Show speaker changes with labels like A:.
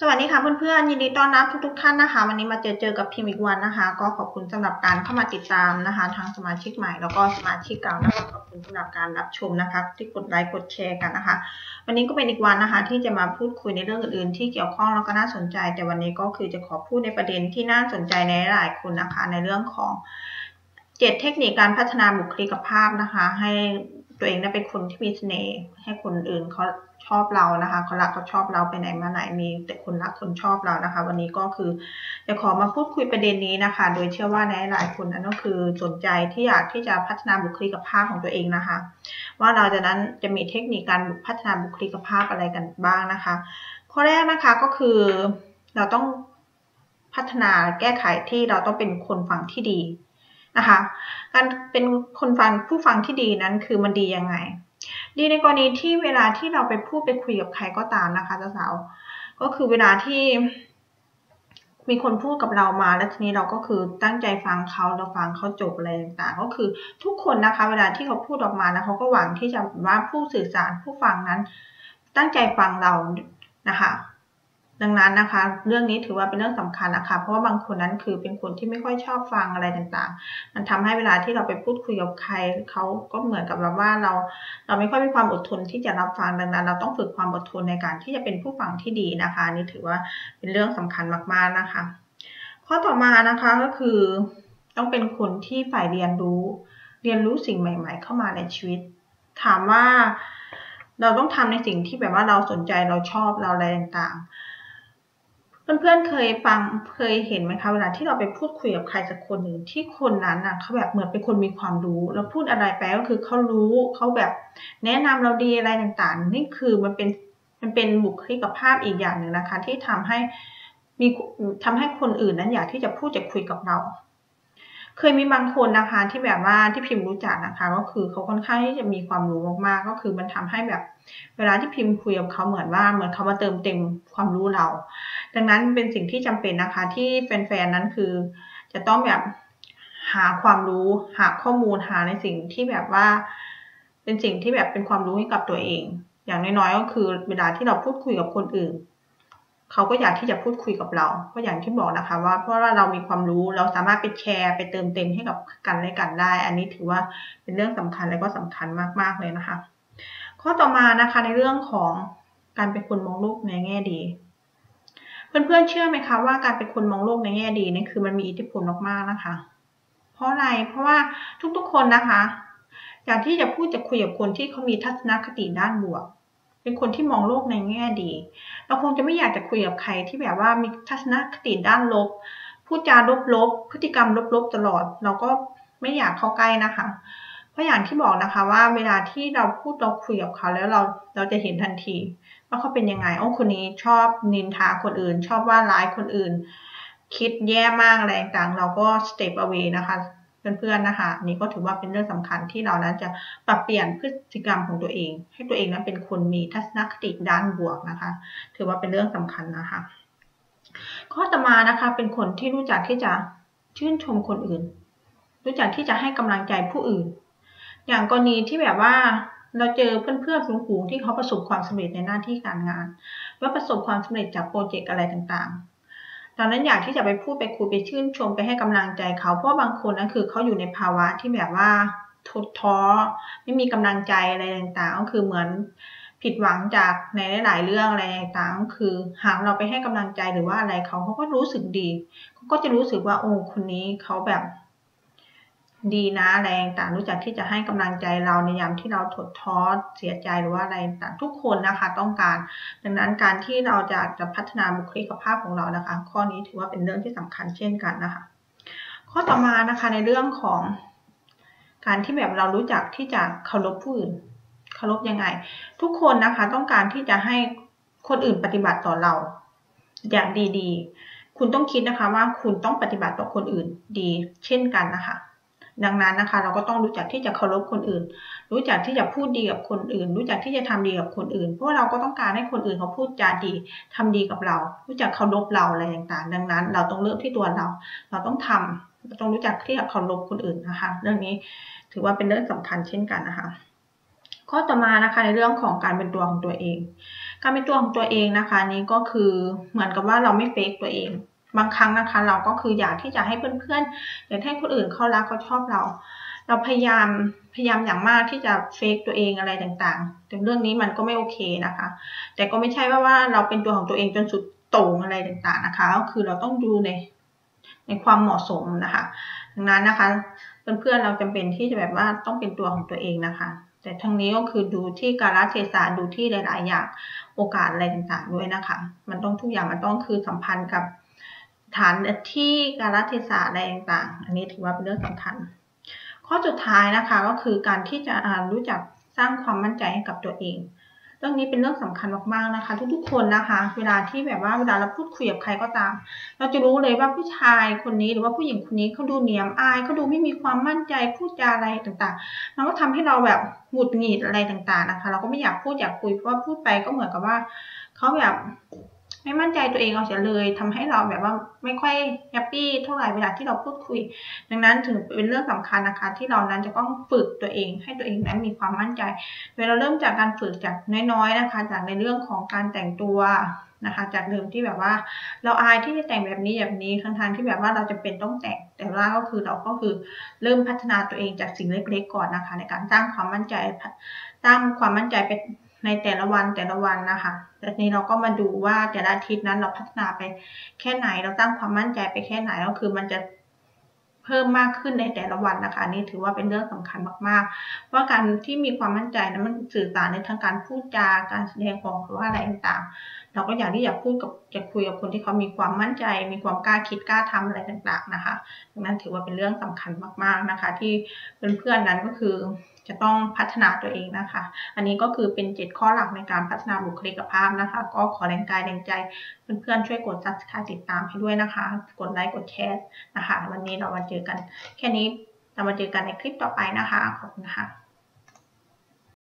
A: สวัสดีค่ะเพื่อนๆยินดีต้อนรับทุกๆท่านนะคะ วันนี้มาเจอเจอกับพิมพ์อีกวันนะคะ ก็ขอบคุณสำหรับการเข้ามาติดตามนะคะ ทางสมาชิกใหม่แล้วก็สมาชิกเก่านะคะขอบคุณสำหรับการรับชมนะคะ ที่กดไลค์กดแชร์กันนะคะ วันนี้ก็เป็นอีกวันนะคะ ที่จะมาพูดคุยในเรื่องอื่นๆ ที่เกี่ยวข้องแล้วก็น่าสนใจ แต่วันนี้ก็คือจะขอพูดในประเด็นที่น่าสนใจในหลายคนนะคะ ในเรื่องของเจ็ดเทคนิคการพัฒนาบุคลิกภาพนะคะ ให้ ตัวเองได้เป็นคนที่มีเสน่ห์ให้คนอื่นเขาชอบเรานะคะเขารักเขาชอบเราไปไหนมาไหนมีแต่คนรักคนชอบเรานะคะ วันนี้ก็คือจะขอมาพูดคุยประเด็นนี้นะคะ โดยเชื่อว่าในหลายคนนั้นก็คือสนใจที่อยากที่จะพัฒนาบุคลิกภาพของตัวเองนะคะ ว่าเราจะนั้นจะมีเทคนิคการพัฒนาบุคลิกภาพอะไรกันบ้างนะคะ ข้อแรกนะคะก็คือเราต้องพัฒนาแก้ไขที่เราต้องเป็นคนฟังที่ดี นะคะ การเป็นคนฟังผู้ฟังที่ดีนั้นคือมันดียังไง ดีในกรณีที่เวลาที่เราไปพูดไปคุยกับใครก็ตามนะคะเจ้าสาวก็คือเวลาที่มีคนพูดกับเรามาแล้วทีนี้เราก็คือตั้งใจฟังเขาเราฟังเขาจบอะไรต่างๆ ก็คือทุกคนนะคะ เวลาที่เขาพูดออกมาแล้วเขาก็หวังที่จะว่าผู้สื่อสารผู้ฟังนั้น ตั้งใจฟังเรานะคะ ดังนั้นนะคะ เรื่องนี้ถือว่าเป็นเรื่องสำคัญนะคะ เพราะว่าบางคนนั้นคือเป็นคนที่ไม่ค่อยชอบฟังอะไรต่างๆ มันทำให้เวลาที่เราไปพูดคุยกับใครเขาก็เหมือนกับแบบว่าเรา เราไม่ค่อยมีความอดทนที่จะรับฟังดังนั้น เราต้องฝึกความอดทนในการที่จะเป็นผู้ฟังที่ดีนะคะนี่ถือว่าเป็นเรื่องสำคัญมากๆนะคะ ข้อต่อมานะคะก็คือต้องเป็นคนที่ฝ่ายเรียนรู้ เรียนรู้สิ่งใหม่ ๆ เข้ามาในชีวิต ถามว่าเราต้องทำในสิ่งที่แบบว่าเราสนใจเราชอบเราอะไรต่างๆ เพื่อนๆเคยฟังเคยเห็นไหมคะเวลาที่เราไปพูดคุยกับใครสักคนหนึ่งที่คนนั้นอะเขาแบบเหมือนเป็นคนมีความรู้ แล้วพูดอะไรไปก็คือเขารู้เขาแบบแนะนำเราดีอะไรต่างๆ นี่คือมันเป็นมันเป็นบุคลิกภาพอีกอย่างหนึ่งนะคะ ที่ทำให้มีทำให้คนอื่นนั้นอยากที่จะพูดจะคุยกับเรา เคยมีบางคนนะคะที่แบบว่าที่พิมพ์รู้จักนะคะ ก็คือเขาค่อนข้างที่จะมีความรู้มากๆ ก็คือมันทำให้แบบเวลาที่พิมพ์คุยกับเขาเหมือนว่าเหมือนเขามาเติมเต็มความรู้เรา ดังนั้นเป็นสิ่งที่จำเป็นนะคะ ที่แฟนๆนั้นคือ จะต้องแบบหาความรู้หาข้อมูลหาในสิ่งที่แบบว่า เป็นสิ่งที่แบบเป็นความรู้ให้กับตัวเอง อย่างน้อยๆก็คือ เวลาที่เราพูดคุยกับคนอื่น เขาก็อยากที่จะพูดคุยกับเราเพราะอย่างที่บอกนะคะ ว่าเพราะว่าเรามีความรู้เราสามารถไปแชร์ไปเติมเต็มให้กับกันและกันได้ อันนี้ถือว่าเป็นเรื่องสำคัญและก็สำคัญมากๆเลยนะคะ ข้อต่อมานะคะในเรื่องของการเป็นคนมองโลกในแง่ดีเพื่อนๆเชื่อไหมคะว่าการเป็นคนมองโลกในแง่ดีนี่คือมันมีอิทธิพลมากๆนะคะ เพราะอะไรเพราะว่าทุกๆคนนะคะ อยากที่จะพูดจะคุยกับคนที่เขามีทัศนคติด้านบวก เป็นคนที่มองโลกในแง่ดี เราคงจะไม่อยากจะคุยกับใครที่แบบว่ามีทัศนคติด้านลบ พูดจาลบๆ พฤติกรรมลบๆตลอด เราก็ไม่อยากเข้าใกล้นะคะ เพราะอย่างที่บอกนะคะว่าเวลาที่เราพูดเราคุยกับเขาแล้วเราเราจะเห็นทันที ว่าเขาเป็นยังไง โอ้คนนี้ชอบนินทาคนอื่น ชอบว่าร้ายคนอื่น คิดแย่มากอะไรต่างเราก็ step away นะคะ เพื่อนๆนะคะนี่ก็ถือว่าเป็นเรื่องสำคัญที่เรานั้นจะปรับเปลี่ยนพฤติกรรมของตัวเอง ให้ตัวเองนั้นเป็นคนมีทัศนคติด้านบวกนะคะ ถือว่าเป็นเรื่องสำคัญนะคะ ข้อต่อมานะคะเป็นคนที่รู้จักที่จะชื่นชมคนอื่น รู้จักที่จะให้กำลังใจผู้อื่น อย่างกรณีที่แบบว่าเราเจอเพื่อนๆฝูงๆที่เขาประสบความสำเร็จในหน้าที่การงาน ว่าประสบความสำเร็จจากโปรเจกต์อะไรต่างๆ ดังนั้นอยากที่จะไปพูดไปคุยไปชื่นชมไปให้กำลังใจเขาเพราะบางคนนั้นคือเขาอยู่ในภาวะที่แบบว่าทุดท้อไม่มีกำลังใจอะไรต่างๆ ก็คือเหมือนผิดหวังจากในหลาย ๆ เรื่องอะไรต่างๆก็คือหากเราไปให้กำลังใจหรือว่าอะไรเขาเขาก็รู้สึกดี เขาก็จะรู้สึกว่าโอ้คนนี้เขาแบบ ดีนะแรงต่างรู้จักที่จะให้กำลังใจเราในยามที่เราถดท้อเสียใจหรือว่าอะไรต่างทุกคนนะคะต้องการ ดังนั้นการที่เราจะจะพัฒนาบุคลิกภาพของเรานะคะ ข้อนี้ถือว่าเป็นเรื่องที่สำคัญเช่นกันนะคะ ข้อต่อมานะคะในเรื่องของ การที่แบบเรารู้จักที่จะเคารพผู้อื่นเคารพยังไง ทุกคนนะคะต้องการที่จะให้คนอื่นปฏิบัติต่อเรา อย่างดีๆ คุณต้องคิดนะคะว่าคุณต้องปฏิบัติต่อคนอื่นดี เช่นกันนะคะ ดังนั้นนะคะ เราก็ต้องรู้จักที่จะเคารพคนอื่น รู้จักที่จะพูดดีกับคนอื่น รู้จักที่จะทำดีกับคนอื่น เพราะว่าเราก็ต้องการให้คนอื่นเขาพูดจาดีทำดีกับเรา รู้จักเคารพเราอะไรต่างๆ ดังนั้น เราต้องเลือกที่ตัวเรา เราต้องทำเราต้องรู้จักที่จะเคารพคนอื่นนะคะ เรื่องนี้ถือว่าเป็นเรื่องสำคัญเช่นกันนะคะข้อต่อมานะคะในเรื่องของการเป็นตัวของตัวเอง การเป็นตัวของตัวเองนะคะนี้ก็คือเหมือนกับว่าเราไม่เฟกตัวเอง บางครั้งนะคะ เราก็คืออยากที่จะให้เพื่อนๆอยากให้คนอื่นเขารักเขาชอบเรา เราพยายามพยายามอย่างมากที่จะเฟกตัวเองอะไรต่างๆ แต่เรื่องนี้มันก็ไม่โอเคนะคะ แต่ก็ไม่ใช่ว่าว่าเราเป็นตัวของตัวเองจนสุดโต่งอะไรต่างๆนะคะก็คือเราต้องดูในในความเหมาะสมนะคะ ดังนั้นนะคะเพื่อนๆเราจำเป็นที่จะแบบว่าต้องเป็นตัวของตัวเองนะคะ แต่ทั้งนี้ก็คือดูที่กาลเทศะดูที่หลาย ๆ อย่างโอกาสอะไรต่างๆด้วยนะคะ มันต้องทุกอย่างมันต้องคือสัมพันธ์กับ ฐานที่กาลเทศะอะไรต่างๆ อันนี้ถือว่าเป็นเรื่องสำคัญ ข้อสุดท้ายนะคะก็คือการที่จะรู้จักสร้างความมั่นใจให้กับตัวเอง เรื่องนี้เป็นเรื่องสำคัญมากๆนะคะ ทุกๆคนนะคะ เวลาที่แบบว่าเวลาเราพูดคุยกับใครก็ตาม เราจะรู้เลยว่าผู้ชายคนนี้หรือว่าผู้หญิงคนนี้เขาดูเนียมอายเขาดูไม่มีความมั่นใจพูดจาอะไรต่างๆ มันก็ทำให้เราแบบหงุดหงิดอะไรต่างๆนะคะ เราก็ไม่อยากพูดอยากคุยเพราะว่าพูดไปก็เหมือนกับว่าเขาแบบ ไม่มั่นใจตัวเองเอาเสียเลยทำให้เราแบบว่าไม่ค่อยแฮปปี้เท่าไหร่เวลาที่เราพูดคุย ดังนั้นถึงเป็นเรื่องสำคัญนะคะ ที่เรานั้นจะต้องฝึกตัวเอง ให้ตัวเองนั้นมีความมั่นใจเวลาเริ่มจากการฝึกจากน้อยๆนะคะ จากในเรื่องของการแต่งตัวนะคะ จากเดิมที่แบบว่า เราอายที่จะแต่งแบบนี้แบบนี้ทั้งๆที่แบบว่าเราจะเป็นต้องแต่งแต่ว่าก็คือเราก็คือเริ่มพัฒนาตัวเองจากสิ่งเล็ก ๆ ก่อนนะคะ ในการสร้างความมั่นใจสร้างความมั่นใจเป็น ในแต่ละวันแต่ละวันนะคะแต่นี้เราก็มาดูว่าแต่ละอาทิตย์นั้นเราพัฒนาไปแค่ไหน เราตั้งความมั่นใจไปแค่ไหน ก็คือมันจะเพิ่มมากขึ้นในแต่ละวันนะคะนี่ถือว่าเป็นเรื่องสำคัญมากๆ เพราะการที่มีความมั่นใจนั้นมันสื่อสารในทางการพูดจาการแสดงออกหรือว่าอะไรต่างเราก็อยากที่อยากพูดกับจะคุยกับคนที่เขามีความมั่นใจ มีความกล้าคิดกล้าทำอะไรต่างๆนะคะดังนั้นถือว่าเป็นเรื่องสำคัญมากๆนะคะ ที่เพื่อนๆนั้นก็คือจะต้องพัฒนาตัวเองนะคะ อันนี้ก็คือเป็นเจ็ดข้อหลักในการพัฒนาบุคลิกภาพนะคะ ก็ขอแรงกายแรงใจ เพื่อนๆช่วยกด subscribe ติดตามให้ด้วยนะคะ กดไลค์กดแชร์นะคะ วันนี้เรามาเจอกัน แค่นี้เรามาเจอกันในคลิปต่อไปนะคะ ขอบคุณค่ะ